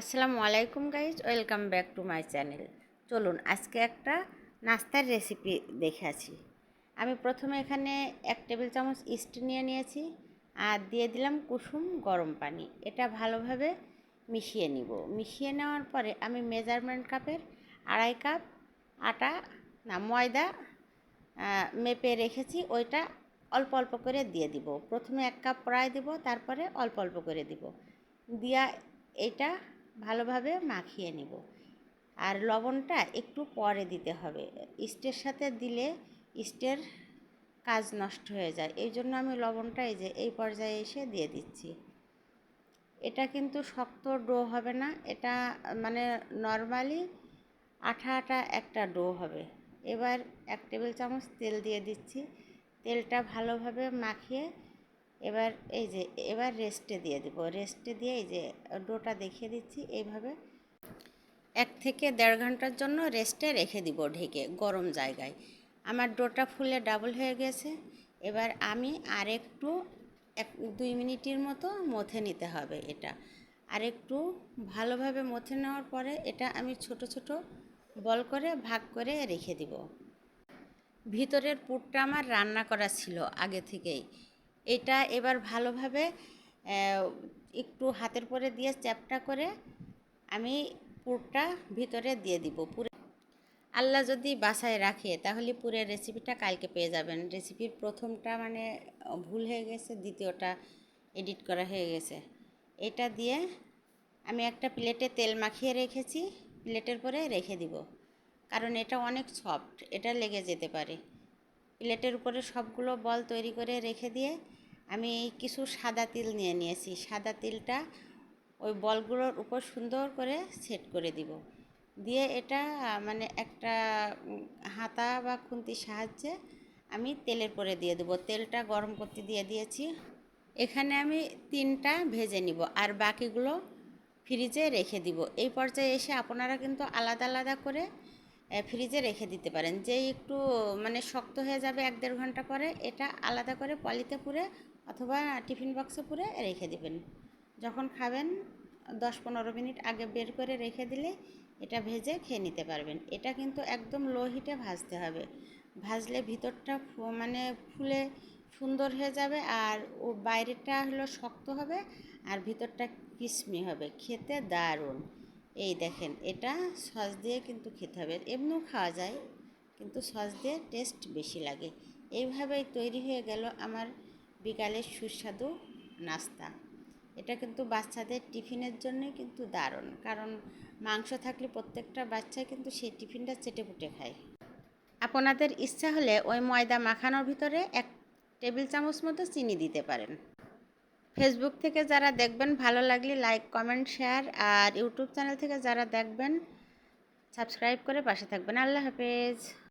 আসসালামু আলাইকুম guys welcome back to my channel চলুন, আজকে একটা নাস্তার রেসিপি দেখে আছি আমি প্রথমে এখানে এক টেবিল চামচ ইস্ট নিয়ে নিয়েছি আর দিয়ে দিলাম কুসুম গরম পানি। এটা ভালোভাবে মিশিয়ে নিব। মিশিয়ে নেওয়ার পরে আমি মেজারমেন্ট কাপের আড়াই কাপ আটা, না, ময়দা মেপে রেখেছি। ওইটা অল্প অল্প করে দিয়ে দিব। প্রথমে এক কাপ প্রায় দিব, তারপরে অল্প অল্প করে দিব। দিয়া এটা ভালোভাবে মাখিয়ে নিব। আর লবণটা একটু পরে দিতে হবে। ইস্টের সাথে দিলে ইস্টের কাজ নষ্ট হয়ে যায়। এই জন্য আমি লবণটা এই যে, এই পর্যায়ে এসে দিয়ে দিচ্ছি। এটা কিন্তু শক্ত ডো হবে না। এটা মানে নর্মালি আঠা আঠা একটা ডো হবে। এবার এক টেবিল চামচ তেল দিয়ে দিচ্ছি। তেলটা ভালোভাবে মাখিয়ে এবার এই যে, এবার রেস্টে দিয়ে দিব। রেস্টে দিয়ে এই যে, ডোটা দেখিয়ে দিচ্ছি। এইভাবে এক থেকে দেড় ঘণ্টার জন্য রেস্টে রেখে দিব ঢেকে, গরম জায়গায়। আমার ডোটা ফুলে ডাবল হয়ে গেছে। এবার আমি আরেকটু এক, দুই মিনিটের মতো মথে নিতে হবে এটা। আর একটু ভালোভাবে মথে নেওয়ার পরে এটা আমি ছোট ছোট বল করে ভাগ করে রেখে দিব। ভিতরের পুরটা আমার রান্না করা ছিল আগে থেকেই। এটা এবার ভালোভাবে একটু হাতের পরে দিয়ে চ্যাপটা করে আমি পুরটা ভিতরে দিয়ে দিব। পুরে আল্লাহ যদি বাসায় রাখে, তাহলে পুরের রেসিপিটা কালকে পেয়ে যাবেন। রেসিপির প্রথমটা মানে ভুল হয়ে গেছে, দ্বিতীয়টা এডিট করা হয়ে গেছে। এটা দিয়ে আমি একটা প্লেটে তেল মাখিয়ে রেখেছি প্লেটের পরে রেখে দিব। কারণ এটা অনেক সফট এটা লেগে যেতে পারে। প্লেটের উপরে সবগুলো বল তৈরি করে রেখে দিয়ে আমি কিছু সাদা তিল নিয়ে নিয়েছি। সাদা তিলটা ওই বলগুলোর উপর সুন্দর করে সেট করে দিব। দিয়ে এটা মানে একটা হাতা বা খুন্তির সাহায্যে আমি তেলের পরে দিয়ে দেবো। তেলটা গরম করতে দিয়ে দিয়েছি। এখানে আমি তিনটা ভেজে নিব আর বাকিগুলো ফ্রিজে রেখে দিব। এই পর্যায়ে এসে আপনারা কিন্তু আলাদা আলাদা করে ফ্রিজে রেখে দিতে পারেন। যেই একটু মানে শক্ত হয়ে যাবে এক দেড় ঘণ্টা পরে, এটা আলাদা করে পলিতে পুরে অথবা টিফিন বক্সে পুরে রেখে দিবেন। যখন খাবেন দশ পনেরো মিনিট আগে বের করে রেখে দিলে এটা ভেজে খেয়ে নিতে পারবেন। এটা কিন্তু একদম লো হিটে ভাজতে হবে। ভাজলে ভিতরটা মানে ফুলে সুন্দর হয়ে যাবে আর ও বাইরেটা হলো শক্ত হবে আর ভিতরটা কিসমি হবে। খেতে দারুণ। এই দেখেন, এটা সস দিয়ে কিন্তু খেতে হবে। এমনিও খাওয়া যায়, কিন্তু সস দিয়ে টেস্ট বেশি লাগে। এইভাবেই তৈরি হয়ে গেল আমার বিকালের সুস্বাদু নাস্তা। এটা কিন্তু বাচ্চাদের টিফিনের জন্য কিন্তু দারুণ। কারণ মাংস থাকলে প্রত্যেকটা বাচ্চাই কিন্তু সেই টিফিনটা চেটে পুটে খায়। আপনাদের ইচ্ছা হলে ওই ময়দা মাখানোর ভিতরে এক টেবিল চামচ মতো চিনি দিতে পারেন। ফেসবুক থেকে যারা দেখবেন, ভালো লাগলে লাইক, কমেন্ট, শেয়ার আর ইউটিউব চ্যানেল থেকে যারা দেখবেন, সাবস্ক্রাইব করে পাশে থাকবেন। আল্লাহ হাফেজ।